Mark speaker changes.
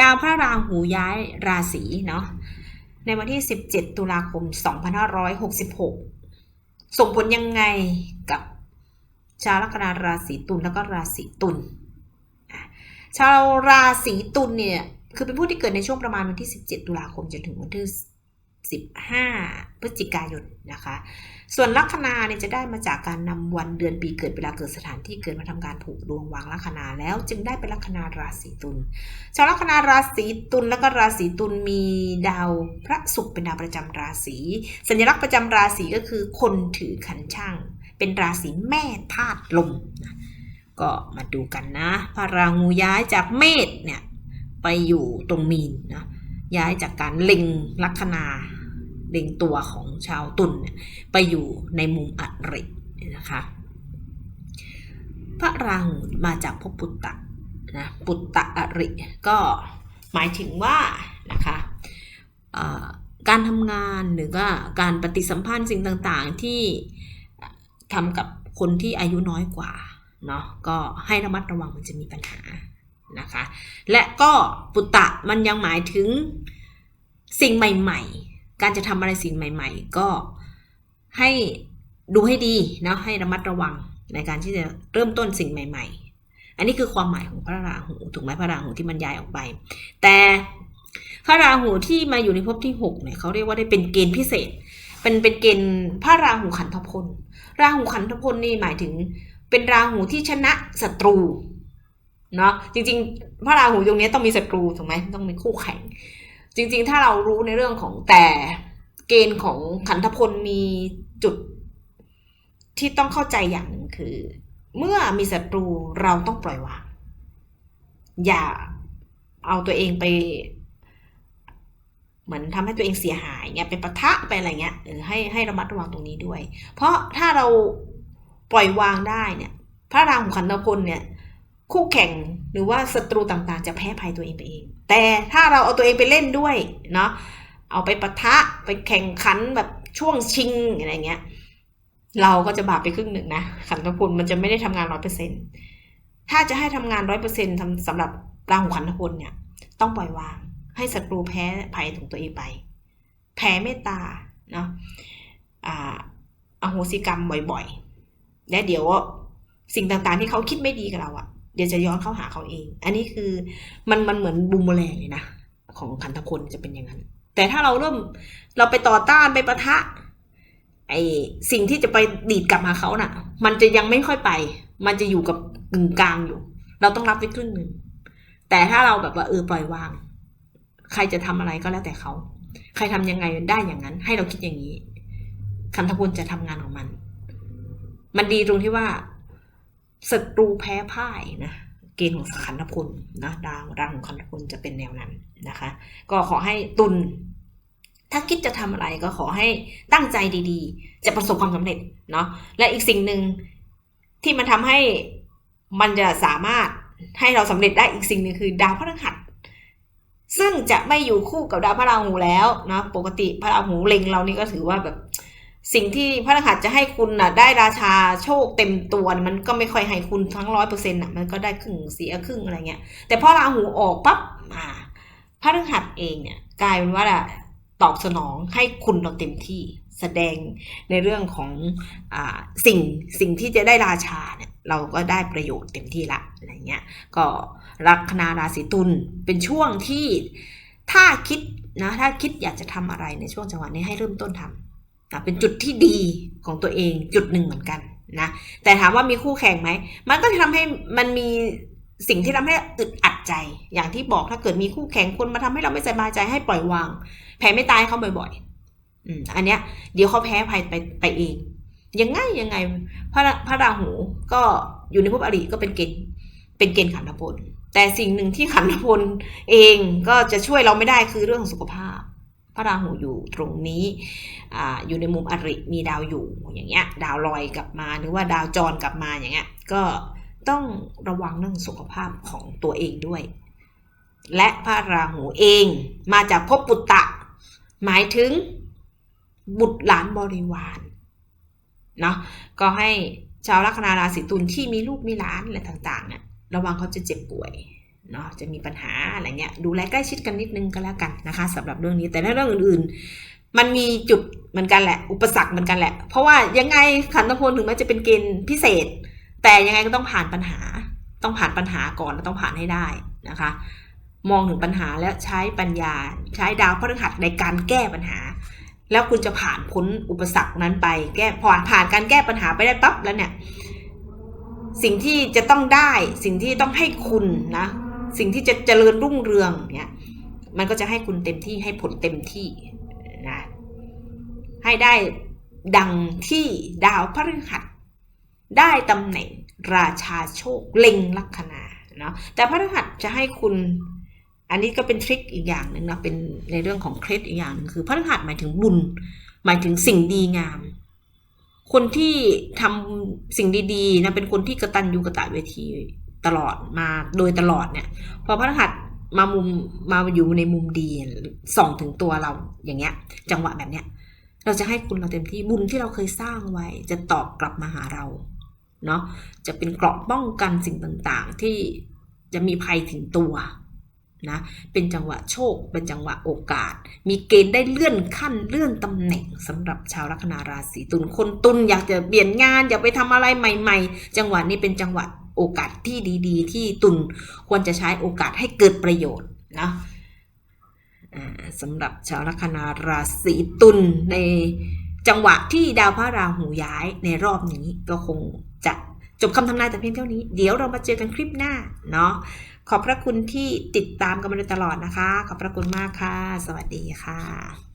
Speaker 1: ดาวพระราหูย้ายราศีเนาะในวันที่ 17 ตุลาคม 2566 ส่งผลยังไงกับชาวลัคนาราศีตุลแล้วก็ราศีตุลชาวราศีตุลเนี่ยคือเป็นผู้ที่เกิดในช่วงประมาณวันที่ 17 ตุลาคมจนถึงวันที่ 15 พฤศจิกายนนะคะ ส่วนลัคนาเนี่ยจะได้มาจากการนำวันเดือนปีเกิดเวลาเกิดสถานที่เกิดมาทำการผูกดวงวางลัคนาแล้วจึงได้เป็นลัคนาราศีตุลชาวลัคนาราศีตุลแล้วก็ราศีตุลมีดาวพระศุกร์เป็นดาวประจำราศีสัญลักษณ์ประจำราศีก็คือคนถือขันช่าง เป็นราศีแม่ธาตุลมก็มาดูกันนะพระราหูย้ายจากเมษเนี่ยไปอยู่ตรงมีนนะย้ายจากการเล็งลัคนา เล็งตัวของชาวตุลเนี่ยไปอยู่ในมุมอรินะคะ พระราหูมาจากภพปุตตะนะปุตตะอริก็หมายถึงว่านะคะการทำงานหรือว่าการปฏิสัมพันธ์สิ่งต่างๆที่ทำกับคนที่อายุน้อยกว่าเนาะก็ให้ระมัดระวังมันจะมีปัญหานะคะ และก็ปุตตะมันยังหมายถึงสิ่งใหม่ๆ การจะทำอะไรสิ่งใหม่ ๆ ก็ให้ดูให้ดีนะให้ระมัดระวังในการที่จะเริ่มต้นสิ่งใหม่ ๆ อันนี้คือความหมายของพระราหูถูกไหมพระราหูที่มันย้ายออกไป แต่พระราหูที่มาอยู่ในภพที่6เนี่ยเขาเรียกว่าได้เป็นเกณฑ์พิเศษ เป็นเป็นเกณฑ์พระราหูขันธพล ราหูขันธพลนี่หมายถึงเป็นราหูที่ชนะศัตรูเนาะจริง ๆ พระราหูตรงนี้ต้องมีศัตรูถูกไหมต้องมีคู่แข่ง จริงๆ ถ้าเรารู้ในเรื่องของแต่เกณฑ์ของขันธพลมีจุดที่ต้องเข้าใจอย่างหนึ่งคือ เมื่อมีศัตรูเราต้องปล่อยวาง อย่าเอาตัวเองไป เหมือนทำให้ตัวเองเสียหายเงี้ยไปปะทะไปอะไรเงี้ยเออให้ให้ระมัดระวังตรงนี้ด้วย เพราะถ้าเราปล่อยวางได้เนี่ย พระรามของขันธพลเนี่ย คู่แข่งหรือว่าศัตรูต่างๆ จะแพ้ภัยตัวเองไปเอง แต่ถ้าเราเอาตัวเองไปเล่นด้วยเนาะเอาไปปะทะไปแข่งขันแบบช่วงชิงอะไรเงี้ยเราก็จะบาปไปครึ่งหนึ่งนะขันธพลมันจะไม่ได้ทำงานร้อยเปอร์เซ็นถ้าจะให้ทำงานร้อยเปอร์เซ็นต์สำหรับราหูขันธพลเนี่ย ต้องปล่อยวาง ให้ศัตรูแพ้ภัยของตัวเองไป แผ่เมตตาเนาะอ่าอโหสิกรรมบ่อยๆ และเดี๋ยวสิ่งต่างๆที่เขาคิดไม่ดีกับเราอะ เดี๋ยวจะย้อนเข้าหาเขาเอง อันนี้คือมันมันเหมือนบูมเมอแรงเลยนะของขันธพลจะเป็นอย่างนั้น แต่ถ้าเราเริ่มเราไปต่อต้านไปประทะ ไอสิ่งที่จะไปดีดกลับมาเขาน่ะ มันจะยังไม่ค่อยไป มันจะอยู่กับกึ่งกลางอยู่ เราต้องรับไว้ครึ่งหนึ่งแต่ถ้าเราแบบว่าเออปล่อยวาง ใครจะทำอะไรก็แล้วแต่เขา ใครทำยังไงได้อย่างนั้น ให้เราคิดอย่างนี้ คันธพลจะทำงานของมัน มันดีตรงที่ว่า ศัตรูแพ้พ่ายนะเกณฑ์ของขันธพลนะดาวดาวของขันธพลจะเป็นแนวนั้นนะคะ ก็ขอให้ตุลถ้าคิดจะทำอะไรก็ขอให้ตั้งใจดีๆ จะประสบความสำเร็จเนาะและอีกสิ่งหนึ่งที่มันทำให้มันจะสามารถให้เราสำเร็จได้อีกสิ่งหนึ่งคือดาวพฤหัสซึ่งจะไม่อยู่คู่กับดาวพระราหูแล้วนะปกติพระราหูเล็งเรานี่ก็ถือว่าแบบ สิ่งที่พระรหัสจะให้คุณน่ะ ได้ราชาโชคเต็มตัวมันก็ไม่ค่อยให้คุณทั้งร้อยเปอร์เซ็นต์อะมันก็ได้ครึ่งเสียครึ่งอะไรเงี้ย แต่พอราหูออกปั๊บอ่าพระรหัสเองเนี่ย กลายเป็นว่าตอบสนองให้คุณเราเต็มที่แสดงในเรื่องของอ่าสิ่งสิ่งที่จะได้ราชาเนี่ยเราก็ได้ประโยชน์เต็มที่ละอะไรเงี้ยก็ลัคนาราศีตุลเป็นช่วงที่ถ้าคิดนะถ้าคิดอยากจะทำอะไรในช่วงจังหวะนี้ให้เริ่มต้นทำนะ เป็นจุดที่ดีของตัวเองจุดหนึ่งเหมือนกันนะแต่ถามว่ามีคู่แข่งไหม มันก็จะทำให้มันมีสิ่งที่ทำให้อึดอัดใจ อย่างที่บอกถ้าเกิดมีคู่แข่งคนมาทำให้เราไม่สบายใจให้ปล่อยวาง แพ้ไม่ตายเขาบ่อยๆอืมอันเนี้ย เดี๋ยวเขาแพ้ภัยไปไปเองยังไงยังไง พระพระราหูก็อยู่ในภพอริก็เป็นเกณฑ์เป็นเกณฑ์ขันธพลแต่สิ่งหนึ่งที่ขันธพลเองก็จะช่วยเราไม่ได้คือเรื่องสุขภาพ พระราหูอยู่ตรงนี้ออยู่ในมุมอริมีดาวอยู่อย่างเงี้ยดาวลอยกลับมาหรือว่าดาวจรกลับมาอย่างเงี้ยก็ต้องระวังเรื่องสุขภาพของตัวเองด้วย และพระราหูเองมาจากภพปุตตะ หมายถึงบุตรหลานบริวารเนาะก็ให้ชาวลัคนาราศีตุลที่มีลูกมีหลานอะไรต่างๆเนี่ยระวังเขาจะเจ็บป่วย เนาะจะมีปัญหาอะไรเงี้ยดูแลใกล้ชิดกันนิดนึงก็แล้วกันนะคะสำหรับเรื่องนี้แต่ในเรื่องอื่นๆ มันมีจุดเหมือนกันแหละ อุปสรรคเหมือนกันแหละ เพราะว่ายังไงขันธพลถึงแม้จะเป็นเกณฑ์พิเศษ แต่ยังไงก็ต้องผ่านปัญหา ต้องผ่านปัญหาก่อนแล้วต้องผ่านให้ได้นะคะ มองถึงปัญหาแล้วใช้ปัญญาใช้ดาวพฤหัสในการแก้ปัญหา แล้วคุณจะผ่านพ้นอุปสรรคนั้นไป แก้ผ่านผ่านการแก้ปัญหาไปได้ปั๊บแล้วเนี่ยสิ่งที่จะต้องได้สิ่งที่ต้องให้คุณนะ สิ่งที่จะเจริญรุ่งเรืองเนี่ยมันก็จะให้คุณเต็มที่ให้ผลเต็มที่นะให้ได้ดังที่ดาวพฤหัส ได้ตำแหน่งราชาโชคเล็งลัคนาเนาะแต่พฤหัสจะให้คุณอันนี้ก็เป็นทริคอีกอย่างหนึ่งนะเป็นในเรื่องของเคล็ดอีกอย่างหนึงคือพฤหัสหมายถึงบุญ หมายถึงสิ่งดีงาม คนที่ทำสิ่งดีๆนะเป็นคนที่กระตันยูกระตะเวที ตลอดมาโดยตลอดเนี่ย พอพระรหัสมามุมมาอยู่ในมุมดีส่องถึงตัวเราอย่างเงี้ย จังหวะแบบเนี้ย เราจะให้คุณเราเต็มที่บุญที่เราเคยสร้างไว้ จะตอบกลับมาหาเราเนาะจะเป็นเกราะป้องกันสิ่งต่างๆ ที่จะมีภัยถึงตัวนะเป็นจังหวะโชค เป็นจังหวะโอกาส มีเกณฑ์ได้เลื่อนขั้นเลื่อนตำแหน่งสำหรับชาวลัคนาราศีตุลคนตุลอยากจะเปลี่ยนงานอยากไปทำอะไรใหม่ ๆ จังหวะนี้เป็นจังหวะ โอกาสที่ดี ๆ ที่ตุลควรจะใช้โอกาสให้เกิดประโยชน์นะสำหรับชาวลัคนาราศีตุลในจังหวะที่ดาวพระราหูย้ายในรอบนี้ก็คงจะจบคำทำนายแต่เพียงเท่านี้ เดี๋ยวเรามาเจอกันคลิปหน้าเนาะขอบพระคุณที่ติดตามกันมาโดยตลอดนะคะ ขอบพระคุณมากค่ะ สวัสดีค่ะ